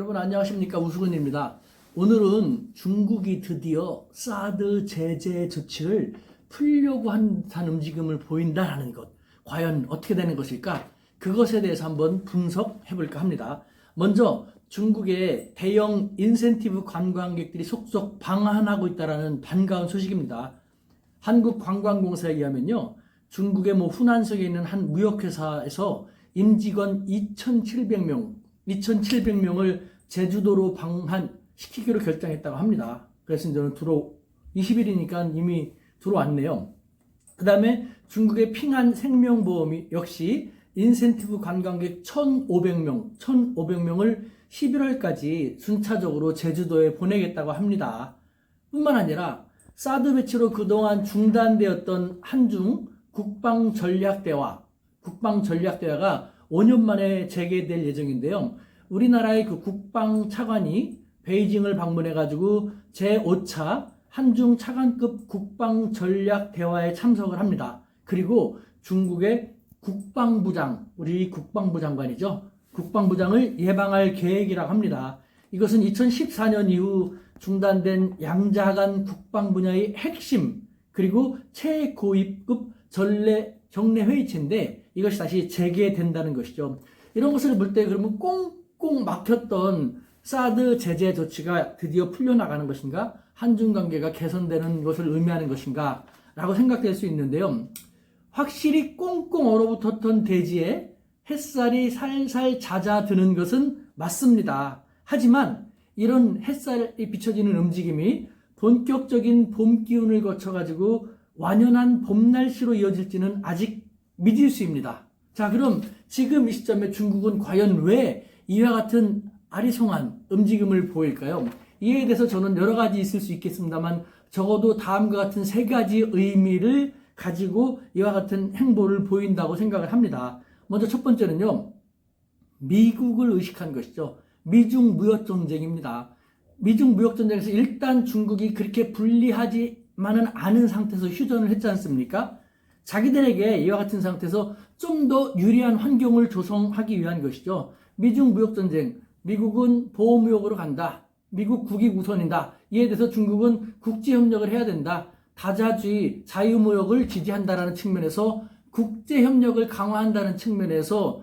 여러분 안녕하십니까 우수근입니다. 오늘은 중국이 드디어 사드 제재 조치를 풀려고 한 듯한 움직임을 보인다라는 것. 과연 어떻게 되는 것일까? 그것에 대해서 한번 분석해 볼까 합니다. 먼저 중국의 대형 인센티브 관광객들이 속속 방한하고 있다라는 반가운 소식입니다. 한국관광공사에 의하면요. 중국의 뭐 후난성에 있는 한 무역회사에서 임직원 2,700명, 2,700명을 제주도로 방한시키기로 결정했다고 합니다. 그래서 이제는 들어 20일이니까 이미 들어왔네요. 그 다음에 중국의 핑한 생명보험이 역시 인센티브 관광객 1,500명, 1,500명을 11월까지 순차적으로 제주도에 보내겠다고 합니다. 뿐만 아니라 사드 배치로 그동안 중단되었던 한중 국방전략대화, 국방전략대화가 5년 만에 재개될 예정인데요. 우리나라의 그 국방 차관이 베이징을 방문해 가지고 제5차 한중 차관급 국방 전략 대화에 참석을 합니다. 그리고 중국의 국방부장, 우리 국방부 장관이죠. 국방부장을 예방할 계획이라고 합니다. 이것은 2014년 이후 중단된 양자 간 국방 분야의 핵심 그리고 최고위급 전례 정례 회의체인데 이것이 다시 재개된다는 것이죠. 이런 것을 볼 때 그러면 꽁 꽁 막혔던 사드 제재 조치가 드디어 풀려나가는 것인가? 한중 관계가 개선되는 것을 의미하는 것인가? 라고 생각될 수 있는데요. 확실히 꽁꽁 얼어붙었던 대지에 햇살이 살살 잦아드는 것은 맞습니다. 하지만 이런 햇살이 비춰지는 움직임이 본격적인 봄 기운을 거쳐가지고 완연한 봄 날씨로 이어질지는 아직 미지수입니다. 자, 그럼 지금 이 시점에 중국은 과연 왜 이와 같은 아리송한 움직임을 보일까요? 이에 대해서 저는 여러 가지 있을 수 있겠습니다만 적어도 다음과 같은 세 가지 의미를 가지고 이와 같은 행보를 보인다고 생각을 합니다. 먼저 첫 번째는요, 미국을 의식한 것이죠. 미중 무역 전쟁입니다. 미중 무역 전쟁에서 일단 중국이 그렇게 불리하지만은 않은 상태에서 휴전을 했지 않습니까? 자기들에게 이와 같은 상태에서 좀 더 유리한 환경을 조성하기 위한 것이죠. 미중 무역 전쟁, 미국은 보호 무역으로 간다. 미국 국익 우선이다. 이에 대해서 중국은 국제 협력을 해야 된다. 다자주의, 자유 무역을 지지한다라는 측면에서 국제 협력을 강화한다는 측면에서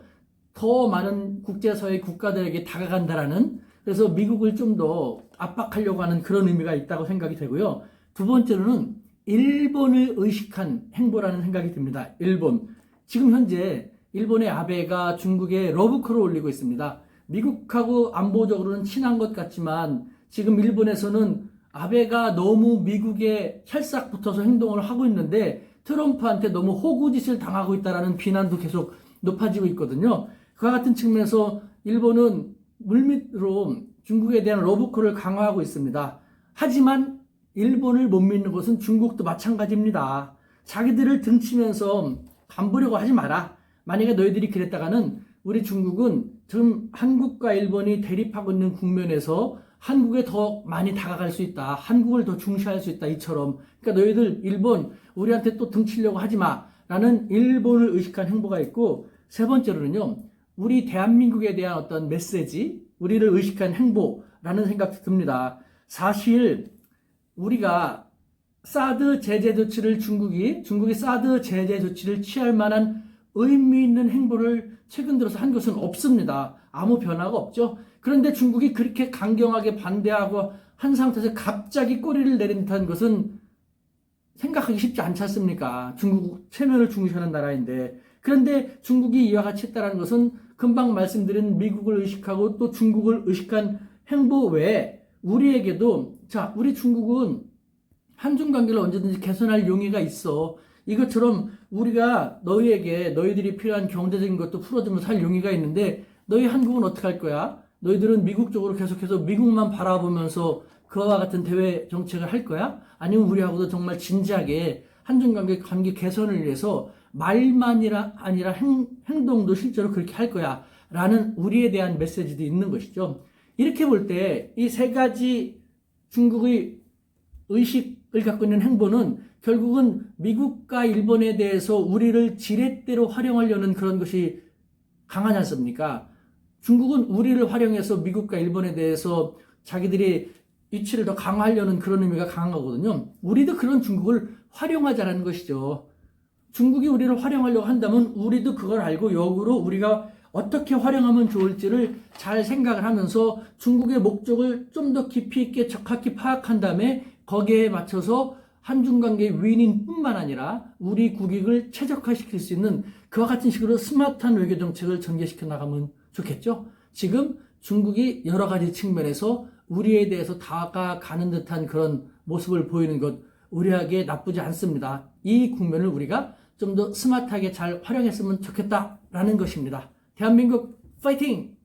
더 많은 국제사회 국가들에게 다가간다라는 그래서 미국을 좀 더 압박하려고 하는 그런 의미가 있다고 생각이 되고요. 두 번째로는 일본을 의식한 행보라는 생각이 듭니다. 일본. 지금 현재 일본의 아베가 중국에 러브콜을 올리고 있습니다. 미국하고 안보적으로는 친한 것 같지만 지금 일본에서는 아베가 너무 미국에 찰싹 붙어서 행동을 하고 있는데 트럼프한테 너무 호구짓을 당하고 있다라는 비난도 계속 높아지고 있거든요. 그와 같은 측면에서 일본은 물밑으로 중국에 대한 러브콜을 강화하고 있습니다. 하지만 일본을 못 믿는 것은 중국도 마찬가지입니다. 자기들을 등치면서 간보려고 하지 마라. 만약에 너희들이 그랬다가는 우리 중국은 지금 한국과 일본이 대립하고 있는 국면에서 한국에 더 많이 다가갈 수 있다. 한국을 더 중시할 수 있다. 이처럼. 그러니까 너희들 일본 우리한테 또 등치려고 하지 마. 라는 일본을 의식한 행보가 있고 세 번째로는요. 우리 대한민국에 대한 어떤 메시지, 우리를 의식한 행보라는 생각이 듭니다. 사실 우리가 사드 제재 조치를 중국이 중국이 사드 제재 조치를 취할 만한 의미 있는 행보를 최근 들어서 한 것은 없습니다. 아무 변화가 없죠. 그런데 중국이 그렇게 강경하게 반대하고 한 상태에서 갑자기 꼬리를 내린 듯한 것은 생각하기 쉽지 않지 않습니까? 중국 체면을 중시하는 나라인데 그런데 중국이 이와 같이 했다는 것은 금방 말씀드린 미국을 의식하고 또 중국을 의식한 행보 외에 우리에게도 자 우리 중국은 한중 관계를 언제든지 개선할 용의가 있어 이것처럼 우리가 너희에게 너희들이 필요한 경제적인 것도 풀어주면서 살 용의가 있는데 너희 한국은 어떻게 할 거야? 너희들은 미국 쪽으로 계속해서 미국만 바라보면서 그와 같은 대외 정책을 할 거야? 아니면 우리하고도 정말 진지하게 한중 관계 관계 개선을 위해서 말만이라 아니라 행, 행동도 실제로 그렇게 할 거야. 라는 우리에 대한 메시지도 있는 것이죠. 이렇게 볼 때 이 세 가지 중국의 의식을 갖고 있는 행보는 결국은 미국과 일본에 대해서 우리를 지렛대로 활용하려는 그런 것이 강하지 않습니까? 중국은 우리를 활용해서 미국과 일본에 대해서 자기들이 위치를 더 강화하려는 그런 의미가 강한 거거든요. 우리도 그런 중국을 활용하자라는 것이죠. 중국이 우리를 활용하려고 한다면 우리도 그걸 알고 역으로 우리가 어떻게 활용하면 좋을지를 잘 생각을 하면서 중국의 목적을 좀 더 깊이 있게 적합히 파악한 다음에 거기에 맞춰서 한중 관계 윈인뿐만 아니라 우리 국익을 최적화시킬 수 있는 그와 같은 식으로 스마트한 외교 정책을 전개시켜 나가면 좋겠죠. 지금 중국이 여러 가지 측면에서 우리에 대해서 다가가는 듯한 그런 모습을 보이는 것 우리에게 나쁘지 않습니다. 이 국면을 우리가 좀 더 스마트하게 잘 활용했으면 좋겠다라는 것입니다. 대한민국 파이팅!